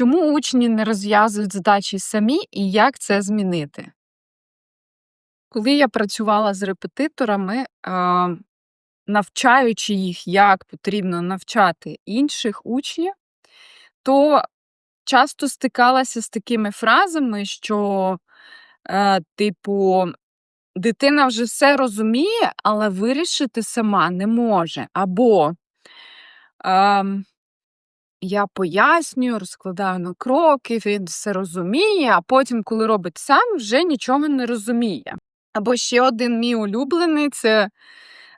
Чому учні не розв'язують задачі самі і як це змінити? Коли я працювала з репетиторами, навчаючи їх, як потрібно навчати інших учнів, то часто стикалася з такими фразами, що, е, типу, дитина вже все розуміє, але вирішити сама не може. Або ем, я пояснюю, розкладаю на кроки, він все розуміє, а потім, коли робить сам, вже нічого не розуміє. Або ще один мій улюблений це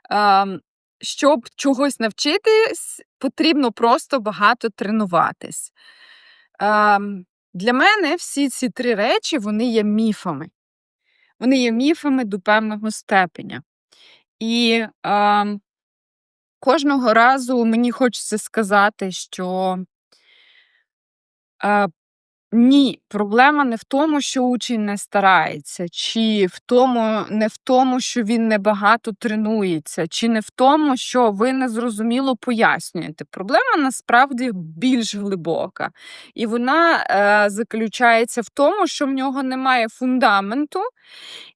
ем, щоб чогось навчитись, потрібно просто багато тренуватись. Ем, для мене всі ці три речі вони є міфами. Вони є міфами до певного степеня. І ем, кожного разу мені хочеться сказати, що е, ні, проблема не в тому, що учень не старається, чи в тому, не в тому, що він небагато тренується, чи не в тому, що ви незрозуміло пояснюєте. Проблема насправді більш глибока. І вона е, заключається в тому, що в нього немає фундаменту,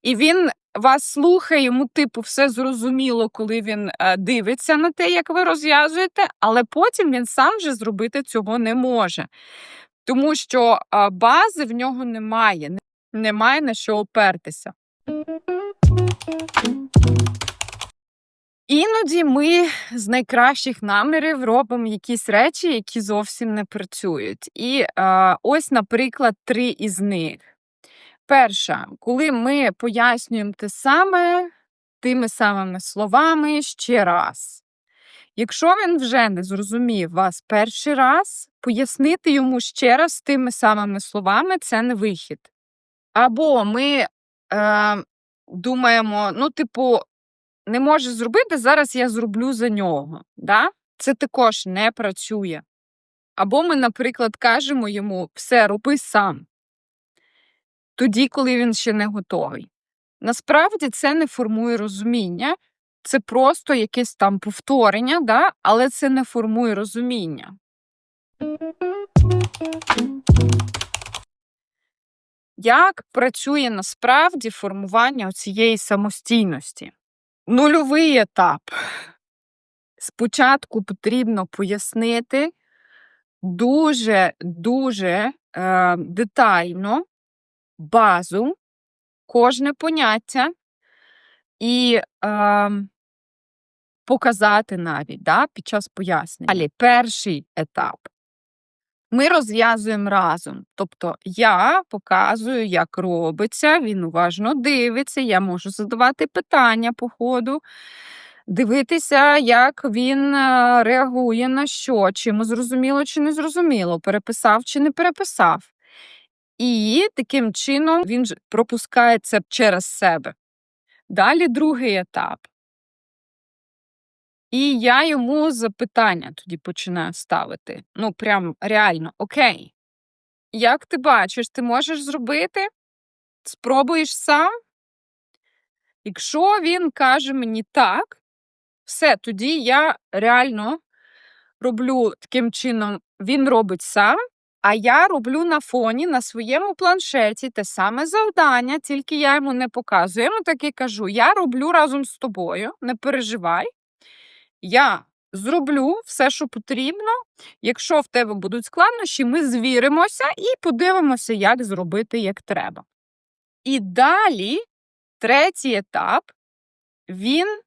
і він вас слухає, йому, типу, все зрозуміло, коли він е, дивиться на те, як ви розв'язуєте, але потім він сам же зробити цього не може. Тому що а, бази в нього немає, немає на що опертися. Іноді ми з найкращих намірів робимо якісь речі, які зовсім не працюють. І а, ось, наприклад, три із них. Перша, коли ми пояснюємо те саме тими самими словами ще раз. Якщо він вже не зрозумів вас перший раз, пояснити йому ще раз тими самими словами це не вихід. Або ми е, думаємо, ну, типу, не може зробити, зараз я зроблю за нього. Да? Це також не працює. Або ми, наприклад, кажемо йому все, роби сам, тоді, коли він ще не готовий. Насправді це не формує розуміння, це просто якесь там повторення, да? але це не формує розуміння. Як працює насправді формування цієї самостійності? Нульовий етап. Спочатку потрібно пояснити дуже дуже е, детально базу, кожне поняття і е, показати навіть да, під час пояснення. Далі, перший етап. Ми розв'язуємо разом. Тобто я показую, як робиться, він уважно дивиться, я можу задавати питання по ходу, дивитися, як він е, реагує на що, чи йому зрозуміло, чи не зрозуміло, переписав чи не переписав. І таким чином він пропускає це через себе. Далі другий етап. І я йому запитання тоді починаю ставити. Ну, прям реально, окей. Як ти бачиш, ти можеш зробити? Спробуєш сам? Якщо він каже мені так, все, тоді я реально роблю таким чином, він робить сам, а я роблю на фоні на своєму планшеті те саме завдання, тільки я йому не показую. Я йому так і кажу: я роблю разом з тобою, не переживай. Я зроблю все, що потрібно. Якщо в тебе будуть складнощі, ми звіримося і подивимося, як зробити як треба. І далі, третій етап, він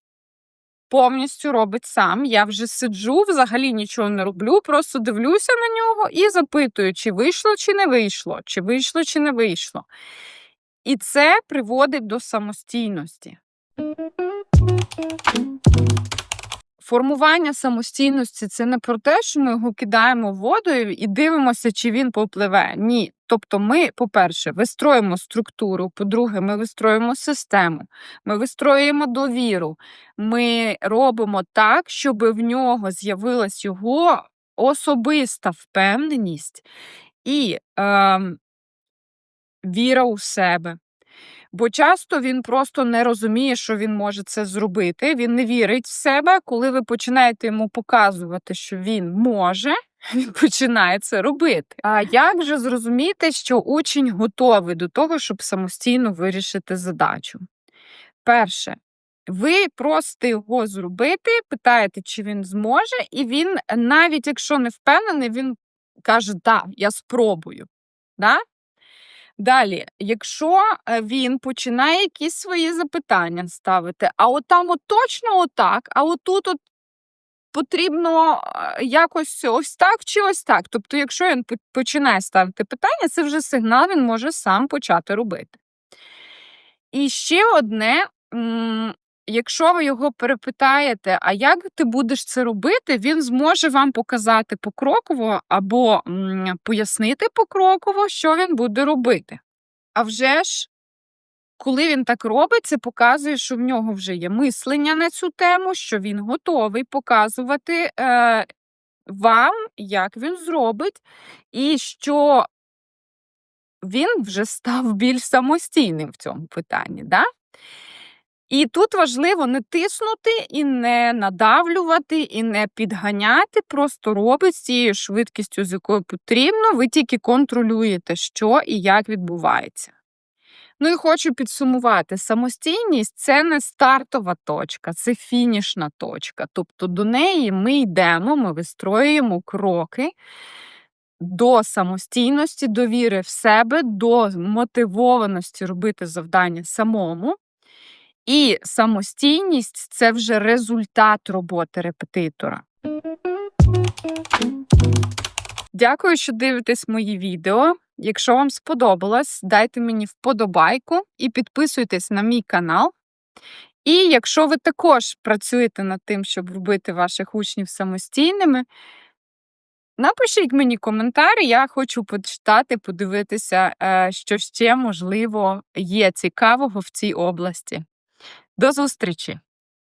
повністю робить сам. Я вже сиджу, взагалі нічого не роблю, просто дивлюся на нього і запитую, чи вийшло, чи не вийшло, чи вийшло, чи не вийшло. І це приводить до самостійності. Формування самостійності це не про те, що ми його кидаємо в воду і дивимося, чи він попливе. Ні. Тобто, ми, по-перше, вистроїмо структуру, по-друге, ми вистроїмо систему, ми вистроюємо довіру, ми робимо так, щоб в нього з'явилась його особиста впевненість і е, віра у себе. Бо часто він просто не розуміє, що він може це зробити. Він не вірить в себе. Коли ви починаєте йому показувати, що він може, він починає це робити. А як же зрозуміти, що учень готовий до того, щоб самостійно вирішити задачу? Перше, ви просите його зробити, питаєте, чи він зможе, і він, навіть якщо не впевнений, він каже: Так, я спробую. Да? Далі, якщо е, він починає якісь свої запитання ставити, а от там от точно отак, а отут от потрібно е, якось ось так чи ось так. Тобто, якщо він починає ставити питання, це вже сигнал, він може сам почати робити. І ще одне, якщо ви його перепитаєте, а як ти будеш це робити, він зможе вам показати покроково або м, пояснити покроково, що він буде робити. А вже ж, коли він так робить, це показує, що в нього вже є мислення на цю тему, що він готовий показувати е, вам, як він зробить, і що він вже став більш самостійним в цьому питанні. Да? І тут важливо не тиснути і не надавлювати, і не підганяти, просто робить з цією швидкістю, з якою потрібно, ви тільки контролюєте, що і як відбувається. Ну і хочу підсумувати: самостійність це не стартова точка, це фінішна точка. Тобто до неї ми йдемо, ми вистроюємо кроки до самостійності, до віри в себе, до мотивованості робити завдання самому. І самостійність це вже результат роботи репетитора. Дякую, що дивитесь мої відео. Якщо вам сподобалось, дайте мені вподобайку і підписуйтесь на мій канал. І якщо ви також працюєте над тим, щоб робити ваших учнів самостійними, напишіть мені коментарі, я хочу почитати, подивитися, е, що ще можливо є цікавого в цій області. До зустрічі!